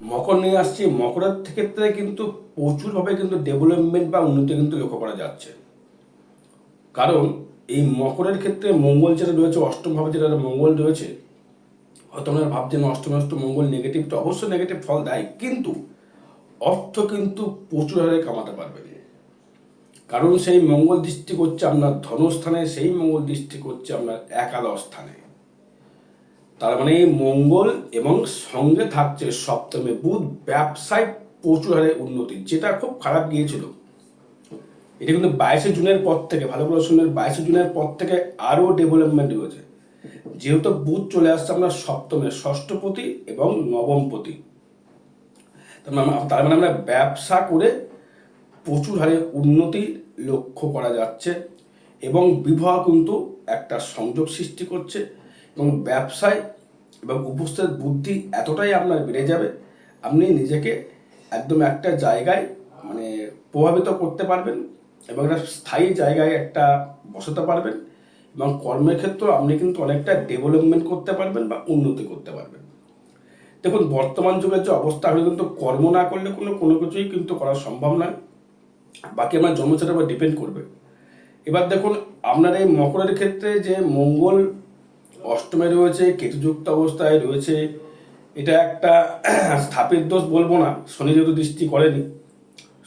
মকর নিয়ে আসছি, মকরের ক্ষেত্রে কিন্তু প্রচুরভাবে কিন্তু ডেভেলপমেন্ট বা উন্নতি কিন্তু লক্ষ্য করা যাচ্ছে। কারণ এই মকরের ক্ষেত্রে মঙ্গল যেটা রয়েছে, অষ্টমভাবে যেটা মঙ্গল রয়েছে হয়তো আমরা ভাবছেন অষ্টম অষ্টম মঙ্গল নেগেটিভ তো অবশ্যই নেগেটিভ ফল দেয়, কিন্তু অর্থ কিন্তু প্রচুর হারে কামাতে পারবেন কারণ সেই মঙ্গল দৃষ্টি করছে আপনার ধনস্থানে, সেই মঙ্গল দৃষ্টি করছে আপনার একাদশ স্থানে। তার মানে মঙ্গল এবং সঙ্গে থাকছে সপ্তমে বুধ, ব্যবসায় প্রচুর হারে উন্নতি, যেটা খুব খারাপ গিয়েছিল। এটা কিন্তু বাইশে জুনের পর থেকে, ভালো করে শুনবেন বাইশে জুনের পর থেকে আরও ডেভেলপমেন্ট হয়েছে। যেহেতু বুধ চলে আসছে আপনার সপ্তমে, ষষ্ঠপতি এবং নবমপতি। মানে তার মানে আমরা ব্যবসা করে প্রচুর হারে উন্নতি লক্ষ্য করা যাচ্ছে এবং বিবাহ কিন্তু একটা সংযোগ সৃষ্টি করছে এবং ব্যবসায় এবং উপস্থিত বুদ্ধি এতটাই আপনার বেড়ে যাবে, আপনি নিজেকে একদম একটা জায়গায় মানে প্রভাবিত করতে পারবেন এবং একটা স্থায়ী জায়গায় একটা বসাতে পারবেন এবং কর্মের ক্ষেত্রেও আপনি কিন্তু অনেকটা ডেভেলপমেন্ট করতে পারবেন বা উন্নতি করতে পারবেন। দেখুন, বর্তমান যুগের যে অবস্থা হলে কিন্তু কর্ম না করলে কোনো কোনো কিছুই কিন্তু করা সম্ভব নয়। বাকি আমার জন্মচারের উপর ডিপেন্ড করবে। এবার দেখুন, আপনার এই মকরের ক্ষেত্রে যে মঙ্গল অষ্টমে রয়েছে, কেতুযুক্ত অবস্থায় রয়েছে। এটা একটা স্থাপিত দোষ বলব না শনি যেহেতু দৃষ্টি করেনি।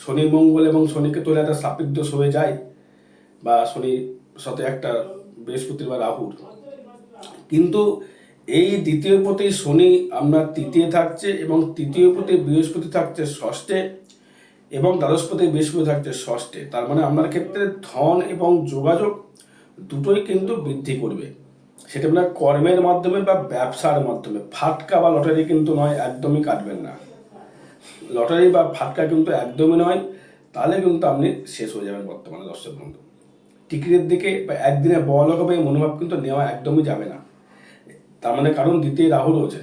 শনি মঙ্গল এবং শনিকে তোলে একটা স্থাপিত দোষ হয়ে যায়, বা শনির সাথে একটা বৃহস্পতির বা রাহুর। কিন্তু এই দ্বিতীয় প্রতি শনি আপনার তৃতীয় থাকছে এবং তৃতীয় প্রতি বৃহস্পতি থাকছে ষষ্ঠে এবং দ্বাদশপতি বৃহস্পতি থাকছে ষষ্ঠে। তার মানে আপনার ক্ষেত্রে ধন এবং যোগাযোগ দুটোই কিন্তু বৃদ্ধি করবে। সেটা আপনার কর্মের মাধ্যমে বা ব্যবসার মাধ্যমে। ফাটকা বা লটারি কিন্তু নয়, একদমই কাটবেন না। লটারি বা ফাটকা কিন্তু একদমই নয়, তাহলে কিন্তু আপনি শেষ হয়ে যাবেন বর্তমানে দর্শক বন্ধু। টিকিটের দিকে বা একদিনে বল হবে মনোভাব কিন্তু নেওয়া একদমই যাবে না। তার মানে কারণ দ্বিতীয় রাহু রয়েছে।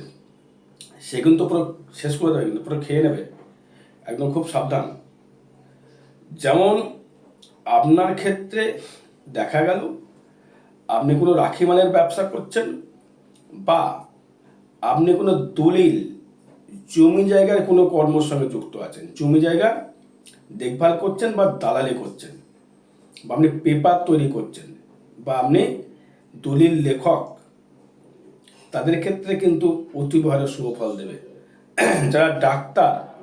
সে কিন্তু পুরো শেষ করে দেবে, কিন্তু পুরো খেয়ে নেবে। একদম খুব সাবধান। যেমন আপনার ক্ষেত্রে দেখা গেল আপনি কোনো রাখি মালের ব্যবসা করছেন? বা আপনি কোনো দলিল, জমি জায়গার কোনো কর্মর সঙ্গে যুক্ত আছেন? জমি জায়গা দেখভাল করছেন বা দালালি করছেন? বা আপনি পেপার তৈরি করছেন? বা আপনি দলিল লেখক? তাদের ক্ষেত্রে কিন্তু অতিবহারে শুভ ফল দেবে। যারা ডাক্তার,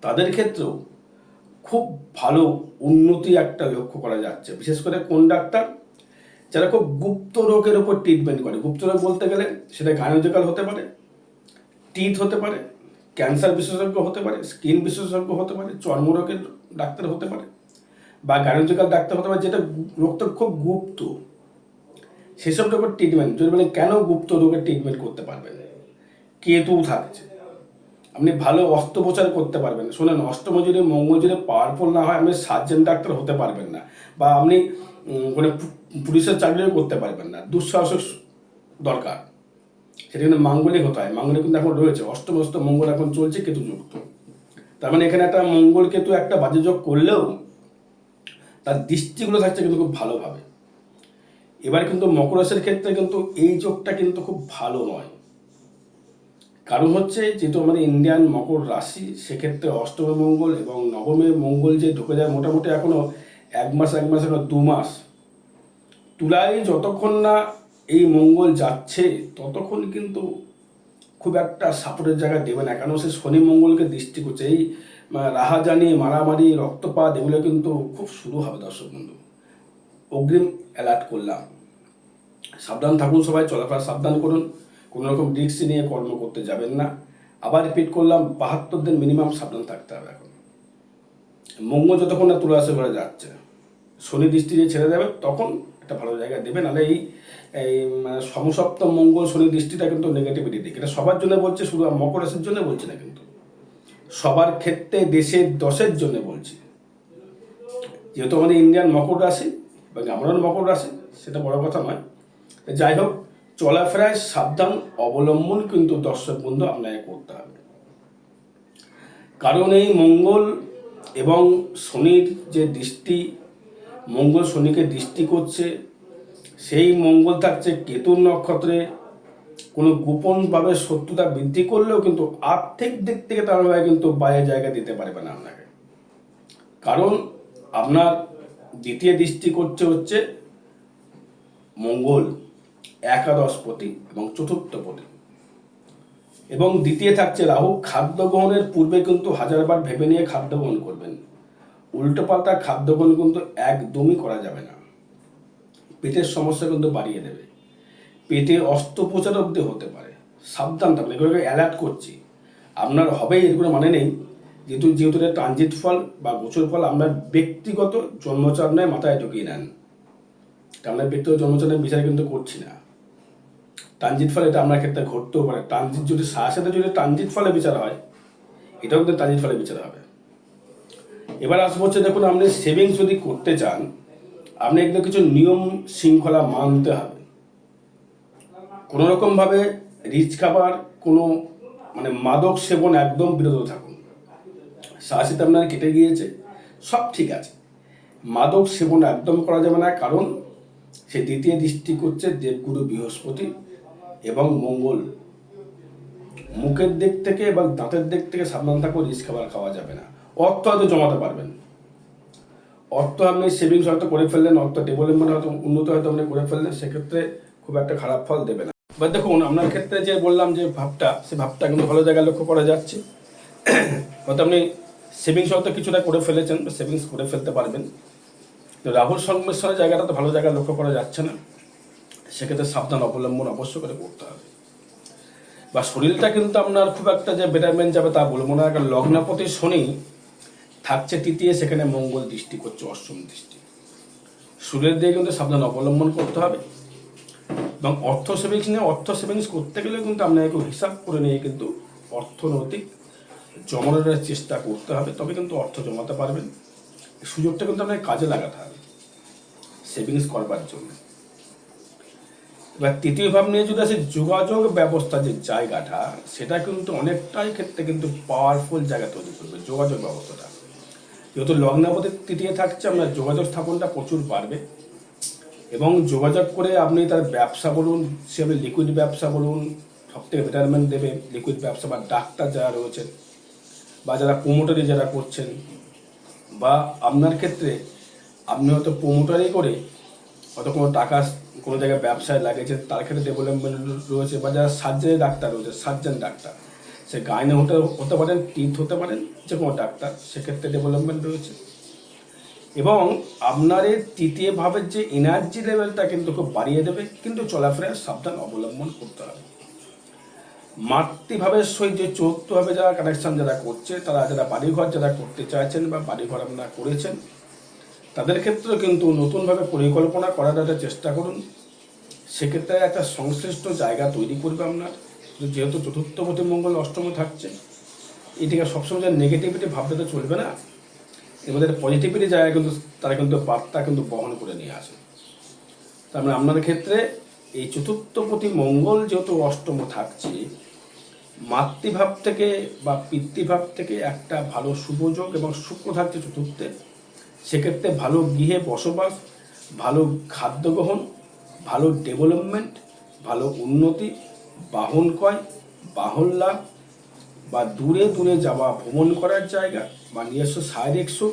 তাদের ক্ষেত্রেও খুব ভালো উন্নতি একটা লক্ষ্য করা যাচ্ছে। বিশেষ করে কোন ডাক্তার? যারা খুব গুপ্ত রোগের উপর ট্রিটমেন্ট করে। গুপ্ত রোগ বলতে গেলে সেটা গাইনোজিক্যাল হতে পারে টিথ হতে পারে ক্যান্সার বিশেষজ্ঞ হতে পারে স্কিন বিশেষজ্ঞ হতে পারে, চর্মরোগের ডাক্তার হতে পারে বা গাইনোজিক্যাল ডাক্তার হতে পারে, যেটা রোগটা খুব গুপ্ত। সেসব রোগের ট্রিটমেন্ট যদি মানে কেন গুপ্ত রোগের ট্রিটমেন্ট করতে পারবেন? কেতু থাকছে। আপনি ভালো অস্ত্রোপচার করতে পারবেন। শোনেন অষ্টম যদি মঙ্গল পাওয়ারফুল না হয়, আপনি সার্জেন ডাক্তার হতে পারবেন না। বা আপনি কোনো পুলিশের চাকরিও করতে পারবেন না। দুঃসাহস দরকার। সেটা কিন্তু মাঙ্গলিক হতে হয়। মাঙ্গলিক কিন্তু এখন রয়েছে। অষ্টম অষ্টম মঙ্গল এখন চলছে কেতু যুক্ত তার মানে এখানে একটা মঙ্গল কেতু একটা বাজে যোগ করলেও তার দৃষ্টিগুলো থাকছে কিন্তু খুব ভালোভাবে। এবার কিন্তু মকর রাশির ক্ষেত্রে কিন্তু এই যোগটা কিন্তু খুব ভালো নয়। কারণ হচ্ছে যেহেতু আমাদের ইন্ডিয়ান মকর রাশি, সেক্ষেত্রে অষ্টমে মঙ্গল এবং নবমে মঙ্গল যে ঢুকে যায় মোটামুটি এখনও এক মাস এক মাস এখনও দু মাস। তুলায় যতক্ষণ না এই মঙ্গল যাচ্ছে, ততক্ষণ কিন্তু খুব একটা সাপোর্টের জায়গা দেবে না। কেন সে শনি মঙ্গলকে দৃষ্টি করছে। এই রাহাজানি, মারামারি, রক্তপাত এগুলো কিন্তু খুব শুরু হবে দর্শক বন্ধু। অগ্রিম অ্যালার্ট করলাম। সাবধান থাকুন সবাই, চলাফেরা সাবধান করুন। কোনো রকম রিস্ক নিয়ে কর্ম করতে যাবেন না। আবার রিপিট করলাম, বাহাত্তর দিন মিনিমাম সাবধান থাকতে হবে এখন। মঙ্গল যতক্ষণ না তুলে আসে ঘরে যাচ্ছে, শনি দৃষ্টি যে ছেড়ে দেবে, তখন একটা ভালো জায়গায় দেবে। নাহলে এই এই মানে সমসপ্তম মঙ্গল, শনি দৃষ্টিটা কিন্তু নেগেটিভিটি দিক। এটা সবার জন্য বলছে, শুধু মকর রাশির জন্য বলছি না কিন্তু। সবার ক্ষেত্রে দেশের দশের জন্য বলছি। যেহেতু আমাদের ইন্ডিয়ান মকর রাশি এবং আমরাও মকর রাশি, সেটা বড় কথা নয়। যাই হোক চলাফেরায় সাবধান, অবলম্বন কিন্তু দর্শক বন্ধু আপনাকে করতে হবে। কারণ এই মঙ্গল এবং শনির যে দৃষ্টি, মঙ্গল শনিকে দৃষ্টি করছে, সেই মঙ্গল থাকছে কেতুর নক্ষত্রে কোনো গোপনভাবে শত্রুতা বৃদ্ধি করলেও কিন্তু আর্থিক দিক থেকে তারা কিন্তু বাইরের জায়গা দিতে পারবে না আপনাকে। কারণ আপনার দ্বিতীয় দৃষ্টি করছে হচ্ছে মঙ্গল। একাদশপতি এবং চতুর্থপতি এবং দ্বিতীয় থাকছে রাহু। খাদ্য গ্রহণের পূর্বে কিন্তু হাজারবার ভেবে নিয়ে খাদ্য গ্রহণ করবেন। উল্টোপাল্টা খাদ্য গ্রহণ কিন্তু একদমই করা যাবে না। পেটের সমস্যা কিন্তু বাড়িয়ে দেবে। পেটে অস্ত্রোপচার অব্দি হতে পারে। সাবধান থাকবেন এগুলোকে অ্যালার্ট করছি। আপনার হবেই এগুলো মানে নেই। যেহেতু যেহেতু ট্রানজিট ফল বা গোচর ফল আপনার ব্যক্তিগত জন্মচার নয় মাথায় ঢুকিয়ে নেন। আমরা ব্যক্তিগত জন্মচারের বিচার কিন্তু করছি না। ট্রানজিট ফলে এটা আপনার ক্ষেত্রে ঘটতেও পারে। ট্রানজিট যদি সাথে সাথে যদি ট্রানজিট ফলে বিচার হয়। এটাও কিন্তু ট্রানজিট ফলে বিচার হবে। এবার আসব হচ্ছে, দেখুন, আপনি সেভিংস যদি করতে চান, আপনি একদম কিছু নিয়ম শৃঙ্খলা মানতে হবে। কোনো রকমভাবে রিচ খাবার, কোনো মানে মাদক সেবন একদম বিরত থাকুন। সাহসিতে আপনার কেটে গিয়েছে, সব ঠিক আছে। মাদক সেবন একদম করা যাবে না, কারণ সে দ্বিতীয় দৃষ্টি করছে দেবগুরু বৃহস্পতি। এবং মঙ্গল। মুখের দিক থেকে এবং দাঁতের দিক থেকে সাবধান থাকুন রিচ খাবার খাওয়া যাবে না। অর্থ হয়তো জমাতে পারবেন। অর্থ আপনি সেভিংস হয়তো করে ফেললেন, অর্থ ডেভেলপমেন্ট হয়তো উন্নত হয়তো আপনি করে ফেললেন, সেক্ষেত্রে খুব একটা খারাপ ফল দেবে না। এবার দেখুন, আপনার ক্ষেত্রে যে বললাম যে ভাবটা, সে ভাবটা কিন্তু ভালো জায়গায় লক্ষ্য করা যাচ্ছে। হয়তো আপনি সেভিংস হয়তো কিছুটা করে ফেলেছেন সেভিংস করে ফেলতে পারবেন। তো রাহুল সংমিশ্রণের জায়গাটা তো ভালো জায়গায় লক্ষ্য করা যাচ্ছে না। সেক্ষেত্রে সাবধান, অবলম্বন অবশ্য করে করতে হবে। বা শরীরটা কিন্তু আপনার খুব একটা যে বেটারমেন্ট যাবে তা বলব না। কারণ লগ্নাপতি শনি থাকছে তৃতীয়, সেখানে মঙ্গল দৃষ্টি করছে, অষ্টম দৃষ্টি। শরীরের দিয়ে কিন্তু সাবধান, অবলম্বন করতে হবে। এবং অর্থ সেভিংস নিয়ে, অর্থ সেভিংস করতে গেলে কিন্তু আপনাকে হিসাব করে নিয়ে কিন্তু অর্থনৈতিক জমানোর চেষ্টা করতে হবে। তবে কিন্তু অর্থ জমাতে পারবেন। সুযোগটা কিন্তু আপনাকে কাজে লাগাতে হবে সেভিংস করবার জন্য। এবার তৃতীয় ভাব নিয়ে যদি আসে, যোগাযোগ ব্যবস্থা যে জায়গাটা, সেটা কিন্তু অনেকটাই ক্ষেত্রে কিন্তু পাওয়ারফুল জায়গা তৈরি করবে, যোগাযোগ ব্যবস্থাটা। যেহেতু লগ্নাপতির তৃতীয় থাকছে আপনার যোগাযোগ স্থাপনটা প্রচুর বাড়বে। এবং যোগাযোগ করে আপনি তার ব্যবসা বলুন, সে লিকুইড ব্যবসা বলুন, সব থেকে বেটারমেন্ট দেবে লিকুইড ব্যবসা বা ডাক্তার যারা রয়েছেন, বা যারা প্রোমোটারি যারা করছেন, বা আপনার ক্ষেত্রে আপনি হয়তো প্রোমোটারি করে হয়তো কোনো টাকা কোনো জায়গায় ব্যবসায় লাগিয়েছে তার ক্ষেত্রে ডেভেলপমেন্ট রয়েছে বা যারা সার্জারি ডাক্তার রয়েছে সার্জন ডাক্তার, সে গাইনে হতে হতে পারেন টিথ হতে পারেন, যে কোনো ডাক্তার, সেক্ষেত্রে ডেভেলপমেন্ট রয়েছে। এবং আপনার এই তৃতীয় ভাবের যে এনার্জি লেভেলটা কিন্তু খুব বাড়িয়ে দেবে, কিন্তু চলাফেরার সাবধান অবলম্বন করতে হবে। মাতৃভাবের সহিত যে চতুর্থভাবে যারা কানেকশন যারা করছে, তারা যারা বাড়িঘর যারা করতে চাইছেন বা বাড়িঘর আপনারা করেছেন তাদের ক্ষেত্রে কিন্তু নতুনভাবে পরিকল্পনা করার একটা চেষ্টা করুন। সেক্ষেত্রে একটা সংশ্লিষ্ট জায়গা তৈরি করবে আপনার। যেহেতু চতুর্থপতি মঙ্গল অষ্টমে থাকছে এটিকে সবসময় যে নেগেটিভিটি ভাবতে তো চলবে না। এবার পজিটিভিটি জায়গা কিন্তু, তারা কিন্তু বার্তা কিন্তু বহন করে নিয়ে আসে। তার মানে আপনার ক্ষেত্রে এই চতুর্থপতি মঙ্গল যেহেতু অষ্টম থাকছে, মাতৃভাব থেকে বা পিতৃভাব থেকে একটা ভালো শুভযোগ এবং শুক্র থাকছে চতুর্থে। সেক্ষেত্রে ভালো গৃহে বসবাস, ভালো খাদ্য গ্রহণ ভালো ডেভেলপমেন্ট, ভালো উন্নতি, বাহন ক্রয়, বাহন লাভ বা দূরে দূরে যাওয়া, ভ্রমণ করার জায়গা বা নিজস্ব শারীরিক সুখ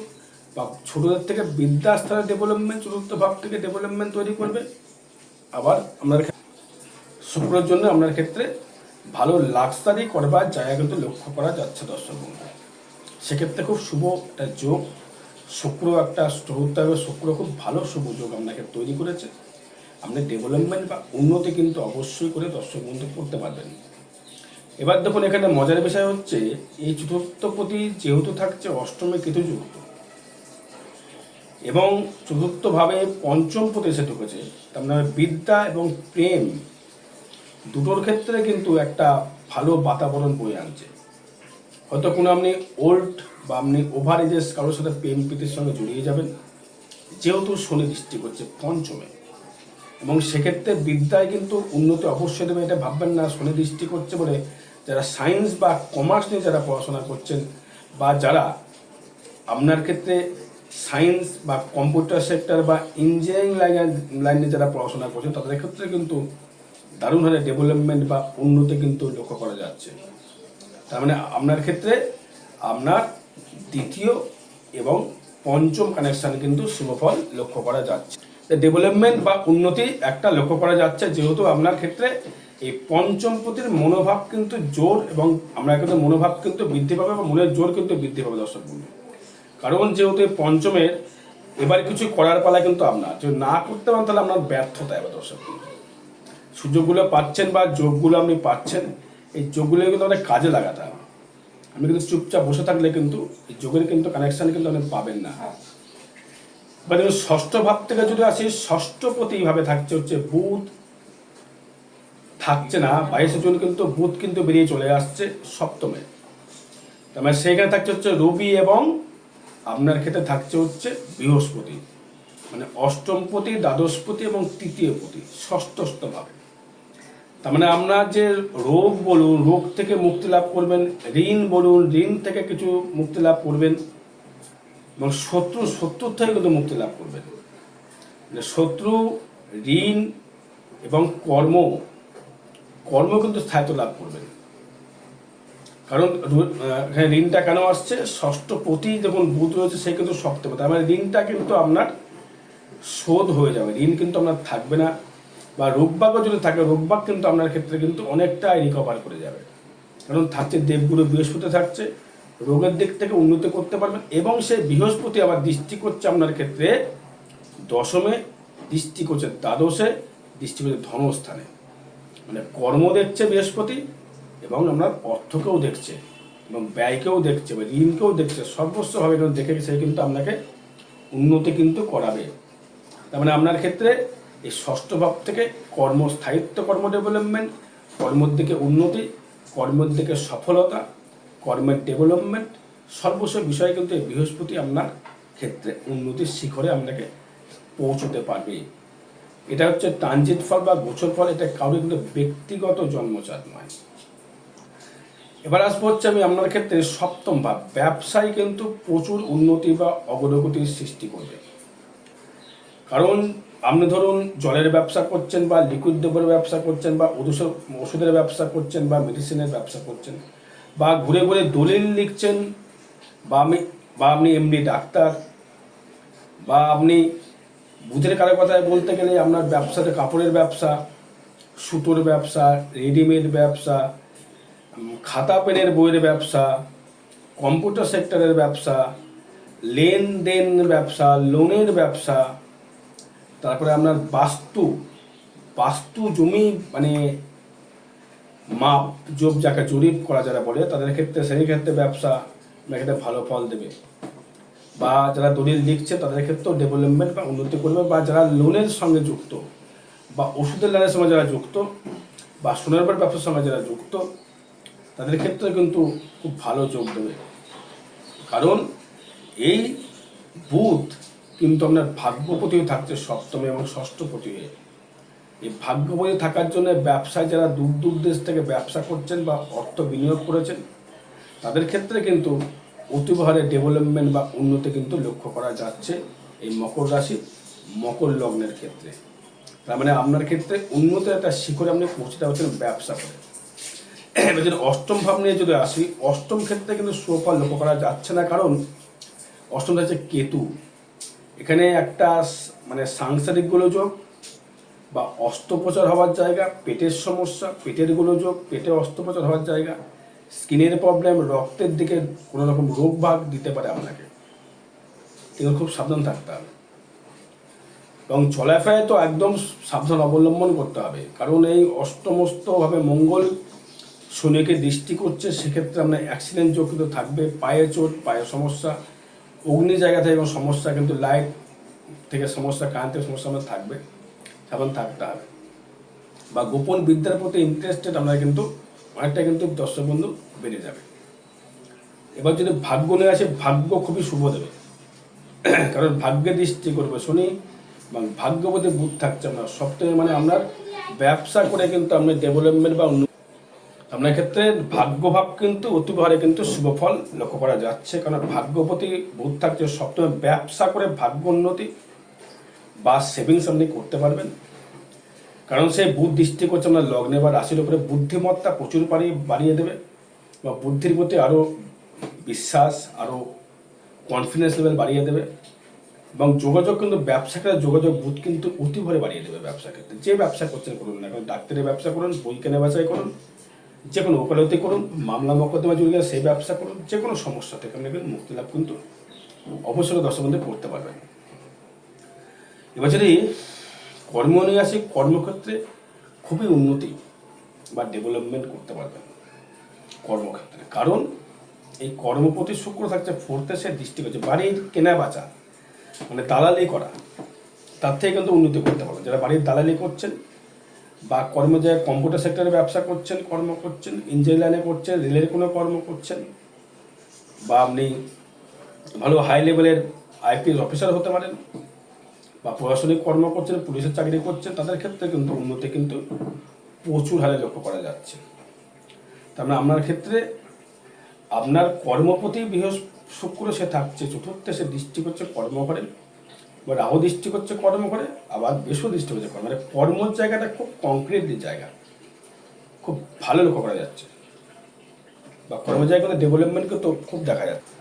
বা ছোটোদের থেকে বিদ্যাস্থানের ডেভেলপমেন্ট, চতুর্থ ভাব থেকে ডেভেলপমেন্ট তৈরি করবে। আবার আপনার শুক্রের জন্য আপনার ক্ষেত্রে ভালো লাক্সারি করবার জায়গা কিন্তু লক্ষ্য করা যাচ্ছে দর্শক সেক্ষেত্রে খুব শুভ একটা যোগ শুক্র একটা চতুর্থ শুক্র খুব ভালো সুযোগ আপনাকে তৈরি করেছে। আপনি ডেভেলপমেন্ট বা উন্নতি কিন্তু অবশ্যই করে দর্শক বন্ধু করতে পারবেন। এবার দেখুন, এখানে মজার বিষয় হচ্ছে, এই চতুর্থপতি যেহেতু থাকছে, অষ্টমে কেতুযুক্ত এবং চতুর্থভাবে পঞ্চম পতি এসে ঢুকেছে। তার মানে বিদ্যা এবং প্রেম দুটোর ক্ষেত্রে কিন্তু একটা ভালো বাতাবরণ বয়ে আনছে। হয়তো কোনো আপনি ওল্ড বা আপনি ওভার এজেস কারোর সাথে প্রেম প্রীতির সঙ্গে জড়িয়ে যাবেন, যেহেতু শনি দৃষ্টি করছে পঞ্চমে। এবং সেক্ষেত্রে বিদ্যায় কিন্তু উন্নতি অবশ্যই দেবে, এটা ভাববেন না, শনি দৃষ্টি করছে বলে যারা সায়েন্স বা কমার্স নিয়ে যারা পড়াশোনা করছেন বা যারা আপনার ক্ষেত্রে সায়েন্স বা কম্পিউটার সেক্টর বা ইঞ্জিনিয়ারিং লাইনে লাইনে যারা পড়াশোনা করছেন, তাদের ক্ষেত্রে কিন্তু দারুণ হারে ডেভেলপমেন্ট বা উন্নতি কিন্তু লক্ষ্য করা যাচ্ছে। তার মানে আপনার ক্ষেত্রে আপনার দ্বিতীয় এবং পঞ্চম কানেকশান কিন্তু শুভফল লক্ষ্য করা যাচ্ছে। ডেভেলপমেন্ট বা উন্নতি একটা লক্ষ্য করা যাচ্ছে, যেহেতু আপনার ক্ষেত্রে এই পঞ্চম প্রতির মনোভাব কিন্তু জোর এবং আমরা কিন্তু মনোভাব কিন্তু বৃদ্ধি পাবে বা মনের জোর কিন্তু বৃদ্ধি পাবে দর্শক বন্ধু। কারণ যেহেতু পঞ্চমের এবার কিছু করার পালা কিন্তু আপনার, যদি না করতে পারেন তাহলে আপনার ব্যর্থতা এবার দর্শক সুযোগগুলো পাচ্ছেন বা যোগগুলো আপনি পাচ্ছেন এই যোগগুলো কিন্তু অনেক কাজে লাগাতে হবে আপনি কিন্তু চুপচাপ বসে থাকলে কিন্তু এই যোগের কিন্তু কানেকশান কিন্তু আপনি পাবেন না। বা দেখুন, ষষ্ঠ ভাব থেকে যদি আসি, ষষ্ঠ প্রতি এইভাবে থাকছে হচ্ছে বুধ। থাকছে না, বাইশে জুন কিন্তু বুধ কিন্তু বেরিয়ে চলে আসছে সপ্তমে। তার মানে সেইখানে থাকছে হচ্ছে রবি এবং আপনার ক্ষেত্রে থাকছে হচ্ছে বৃহস্পতি। মানে অষ্টমপতি দ্বাদশপতি এবং তৃতীয়পতি ষষ্ঠস্থ ভাবে। তার মানে আপনার যে রোগ বলুন, রোগ থেকে মুক্তি লাভ করবেন, ঋণ বলুন, ঋণ থেকে কিছু মুক্তি লাভ করবেন, এবং শত্রু, শত্রুর থেকে কিন্তু মুক্তি লাভ করবেন। মানে শত্রু, ঋণ এবং কর্ম কর্ম কিন্তু স্থায়িত্ব লাভ করবেন। কারণ এখানে ঋণটা কেন আসছে? ষষ্ঠ প্রতি যখন বুধ রয়েছে, সে কিন্তু শক্ত তার মানে ঋণটা কিন্তু আপনার শোধ হয়ে যাবে। ঋণ কিন্তু আপনার থাকবে না। বা রোগবাগও যদি থাকে, রোগবাগ কিন্তু আপনার ক্ষেত্রে কিন্তু অনেকটাই রিকভার করে যাবে। কারণ থাকছে দেবগুরু বৃহস্পতি থাকছে, রোগের দিক থেকে উন্নতি করতে পারবেন এবং সে বৃহস্পতি আবার দৃষ্টি করছে আপনার ক্ষেত্রে দশমে, দৃষ্টি করছে দ্বাদশে, দৃষ্টি করছে ধনস্থানে। মানে কর্ম দেখছে বৃহস্পতি এবং আপনার অর্থকেও দেখছে এবং ব্যয়কেও দেখছে বা ঋণকেও দেখছে। সর্বস্বভাবে দেখে সে কিন্তু আপনাকে উন্নতি কিন্তু করাবে। তার মানে আপনার ক্ষেত্রে এই ষষ্ঠ ভাব থেকে কর্মস্থায়িত্ব কর্ম ডেভেলপমেন্ট কর্মের দিকে উন্নতি, কর্মের দিকে সফলতা, কর্মের ডেভেলপমেন্ট সর্বস্ব বিষয়ে কিন্তু এই বৃহস্পতি আপনার ক্ষেত্রে উন্নতির শিখরে আপনাকে পৌঁছতে পারবে। এটা হচ্ছে ট্রানজিট ফল বা গোচর ফল, এটা কারোর কিন্তু ব্যক্তিগত জন্মচার নয়। এবার আসব হচ্ছে আমি আপনার ক্ষেত্রে সপ্তম ভাব, ব্যবসায় কিন্তু প্রচুর উন্নতি বা অগ্রগতির সৃষ্টি করবে। কারণ আপনি ধরুন জলের ব্যবসা করছেন বা লিকুইড দ্রব্যের ব্যবসা করছেন বা ওষুধ, ওষুধের ব্যবসা করছেন বা মেডিসিনের ব্যবসা করছেন বা ঘুরে ঘুরে দলিল লিখছেন বা আমি, বা আপনি এমনি ডাক্তার বা আপনি বুধের কারও কথায় বলতে গেলে আপনার ব্যবসাতে কাপড়ের ব্যবসা, সুতোর ব্যবসা রেডিমেড ব্যবসা খাতা পেনের বইয়ের ব্যবসা কম্পিউটার সেক্টরের ব্যবসা লেনদেন ব্যবসা লোনের ব্যবসা তারপরে আপনার বাস্তু বাস্তু জমি মানে মাপ যোগ যাকে জরিপ করা যারা বলে, তাদের ক্ষেত্রে সেই ক্ষেত্রে ব্যবসা ক্ষেত্রে ভালো ফল দেবে। বা যারা দলিল লিখছে, তাদের ক্ষেত্রেও ডেভেলপমেন্ট বা উন্নতি করবে, বা যারা লোনের সঙ্গে যুক্ত, বা ওষুধের লাইনের সঙ্গে যারা যুক্ত, বা সোনার বার ব্যবসার সঙ্গে যারা যুক্ত, তাদের ক্ষেত্রে কিন্তু খুব ভালো যোগ দেবে। কারণ এই বুধ কিন্তু আপনার ভাগ্যপতি হয়ে থাকছে সপ্তম এবং ষষ্ঠপতি হয়ে। এই ভাগ্যপতি থাকার জন্য ব্যবসায় যারা দূর দূর দেশ থেকে ব্যবসা করছেন বা অর্থ বিনিয়োগ করেছেন, তাদের ক্ষেত্রে কিন্তু অতিবহারে ডেভেলপমেন্ট বা উন্নতি কিন্তু লক্ষ্য করা যাচ্ছে এই মকর রাশি, মকর লগ্নের ক্ষেত্রে। তার মানে আপনার ক্ষেত্রে উন্নতির একটা শিখরে আপনি পৌঁছতে হচ্ছেন ব্যবসা করে। এবার যদি অষ্টম ভাব নিয়ে যদি আসি, অষ্টম ক্ষেত্রে কিন্তু সুফল লক্ষ্য করা যাচ্ছে না, কারণ অষ্টম হচ্ছে কেতু। এখানে একটা মানে সাংসারিক গোলযোগ বা অস্ত্রোপচার হওয়ার জায়গা, পেটের সমস্যা, পেটের গোলযোগ, পেটে অস্ত্রোপচার হওয়ার জায়গা, স্কিনের প্রবলেম, রক্তের দিকে কোনো রকম রোগ ভাগ দিতে পারে আপনাকে। এগুলো খুব সাবধান থাকতে হবে। এবং চলাফেরায় তো একদম সাবধান অবলম্বন করতে হবে। কারণ এই অষ্টমস্তভাবে মঙ্গল শনিকে দৃষ্টি করছে, সেক্ষেত্রে আপনার অ্যাক্সিডেন্ট যোগ থাকবে পায়ে চোট পায়ে সমস্যা অগ্নি জায়গা থেকে কোনো সমস্যা কিন্তু লাইট থেকে সমস্যা থেকে সমস্যা আমাদের থাকবে। সাবধান থাকতে হবে। বা গোপন বিদ্যার প্রতি ইন্টারেস্টেড আমরা কিন্তু অনেকটা কিন্তু দর্শক বন্ধু বেড়ে যাবে। এবার যদি ভাগ্য নিয়ে আসে, ভাগ্য খুবই শুভ দেবে। কারণ ভাগ্যে দৃষ্টি করবে শনি এবং ভাগ্যবতী বুধ থাকছে আপনার সপ্তমে মানে আপনার ব্যবসা করে কিন্তু আপনি ডেভেলপমেন্ট বা আপনার ক্ষেত্রে ভাগ্যভাব কিন্তু অতিবহারে কিন্তু শুভ ফল লক্ষ্য করা যাচ্ছে। কারণ ভাগ্যপতি বুধ থাকছে সপ্তমে ব্যবসা করে ভাগ্য উন্নতি বা সেভিংস আপনি করতে পারবেন। কারণ সে বুধ দৃষ্টি করছে আপনার লগ্নে বা রাশির উপরে বুদ্ধিমত্তা প্রচুর বাড়িয়ে বাড়িয়ে দেবে বা বুদ্ধির প্রতি আরও বিশ্বাস আরও কনফিডেন্স লেভেল বাড়িয়ে দেবে এবং যোগাযোগ কিন্তু ব্যবসা ক্ষেত্রে যোগাযোগ বুধ কিন্তু অতি ভরে বাড়িয়ে দেবে ব্যবসা ক্ষেত্রে। যে ব্যবসা করছেন করুন না কারণ ডাক্তারের ব্যবসা করুন, বই কেনা ব্যবসায় করুন যে কোনো ওকালতি করুন, মামলা মকদ্দমা জড়িয়ে সেই ব্যবসা করুন যে কোনো সমস্যা থেকে কিন্তু মুক্তি লাভ কিন্তু অবশ্যই দর্শক বন্ধু করতে পারবেন। এবার যদি কর্ম নিয়ে কর্মক্ষেত্রে খুবই উন্নতি বা ডেভেলপমেন্ট করতে পারবেন কর্মক্ষেত্রে। কারণ এই কর্মপতি শুক্র থাকছে ফোর্থে সে দৃষ্টি করছে, বাড়ির কেনা বাঁচা মানে দালালি করা, তার থেকে কিন্তু উন্নতি করতে পারবেন। যারা বাড়ির দালালি করছেন বা কর্ম জায়গায় কম্পিউটার সেক্টরে ব্যবসা করছেন, কর্ম করছেন ইঞ্জিনিয়ার লাইনে করছেন রেলের কোনো কর্ম করছেন? বা আপনি ভালো হাই লেভেলের আইপিএস অফিসার হতে পারেন, বা প্রশাসনিক কর্ম করছেন, পুলিশের চাকরি করছেন, তাদের ক্ষেত্রে কিন্তু উন্নতি কিন্তু প্রচুর হারে লক্ষ্য করা যাচ্ছে। তার মানে আপনার ক্ষেত্রে আপনার কর্মপতি বৃহস্প শুক্র সে থাকছে, চতুর্থে সে দৃষ্টি করছে কর্ম রাহু দৃষ্টি করছে কর্ম করে, আবার বেশও দৃষ্টি করছে কর্ম মানে কর্মর জায়গাটা খুব কংক্রিট জায়গা। খুব ভালো লক্ষ্য করা যাচ্ছে। বা কর্ম জায়গাতে ডেভেলপমেন্ট তো খুব দেখা যাচ্ছে।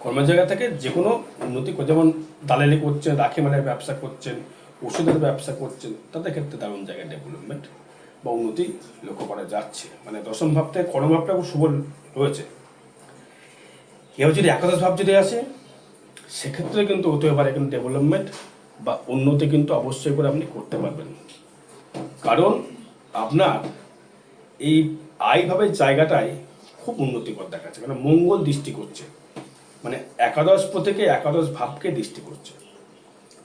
কর্ম জায়গা থেকে যে কোনো উন্নতি যেমন দালালি করছেন, রাখি মালের ব্যবসা করছেন, ওষুধের ব্যবসা করছেন, তাদের ক্ষেত্রে দারুণ জায়গায় ডেভেলপমেন্ট বা উন্নতি লক্ষ্য করা যাচ্ছে। মানে দশম ভাব থেকে কর্মভাবটা খুব শুভ রয়েছে। এবার যদি একাদশ ভাব যদি আসে সেক্ষেত্রে কিন্তু হতে পারে কিন্তু ডেভেলপমেন্ট বা উন্নতি কিন্তু অবশ্যই করে আপনি করতে পারবেন। কারণ আপনার এই আয়ভাবের জায়গাটায় খুব উন্নতিকর দেখাচ্ছে কারণ মঙ্গল দৃষ্টি করছে। মানে একাদশ থেকে একাদশ ভাবকে দৃষ্টি করছে।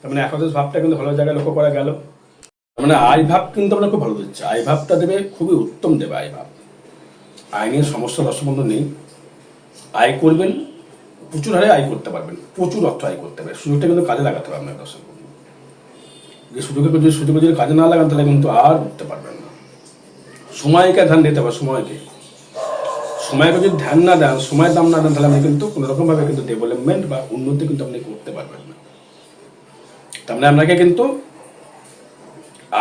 তার মানে একাদশ ভাবটা কিন্তু ভালো জায়গায় লক্ষ্য করা গেল। মানে আয় ভাব কিন্তু আপনার খুব ভালো দিচ্ছে। আয় ভাবটা দেবে, খুবই উত্তম দেবে আয় ভাব। আয় নিয়ে সমস্যা দর্শবন্ধ নেই। আয় করবেন প্রচুর হারে আয় করতে পারবেন, প্রচুর অর্থ আয় করতে পারবেন। সুযোগটা কিন্তু কাজে লাগাতে হবে আপনার দর্শক। যে সুযোগে যদি সুযোগে যদি কাজে না লাগান, তাহলে কিন্তু আর উঠতে পারবেন না। সময়কে ধ্যান দিতে হবে, সময়কে। সময়কে যদি ধ্যান না দেন সময়ের দাম না দেন, তাহলে আপনি কিন্তু কোনো রকমভাবে কিন্তু ডেভেলপমেন্ট বা উন্নতি কিন্তু আপনি করতে পারবেন না। তার মানে আপনাকে কিন্তু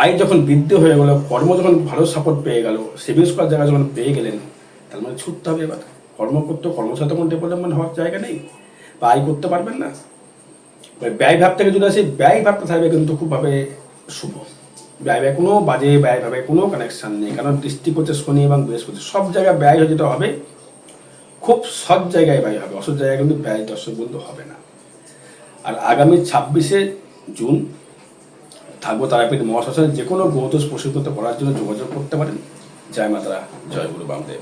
আয় যখন বৃদ্ধি হয়ে গেল, কর্ম যখন ভালো সাপোর্ট পেয়ে গেল সেভিংস করার জায়গা যখন পেয়ে গেলেন, তার মানে ছুটতে হবে এবার। কর্ম করতে কর্মসাথে কোনো ডেভেলপমেন্ট হওয়ার জায়গা নেই। বা আয় করতে পারবেন না। ব্যয় ভাব থেকে যদি আসে, ব্যয় ভাবটা থাকবে কিন্তু খুবভাবে শুভ। ব্যয় ব্যয় কোনো বাজে, ব্যয় ভাবে কোনো কানেকশান নেই। কারণ দৃষ্টি করছে শনি এবং বৃহস্পতি, সব জায়গায় ব্যয় যেটা হবে, খুব সৎ জায়গায় ব্যয় হবে। অসৎ জায়গায় কিন্তু ব্যয় দর্শক বন্ধু হবে না। আর আগামী ছাব্বিশে জুন, থাকব তারাপীঠ মহাশ্মশানে যে কোনো গৌতোষ প্রশিক্ষিত করার জন্য যোগাযোগ করতে পারেন। জয় মাতারা, জয় গুরু বামদেব।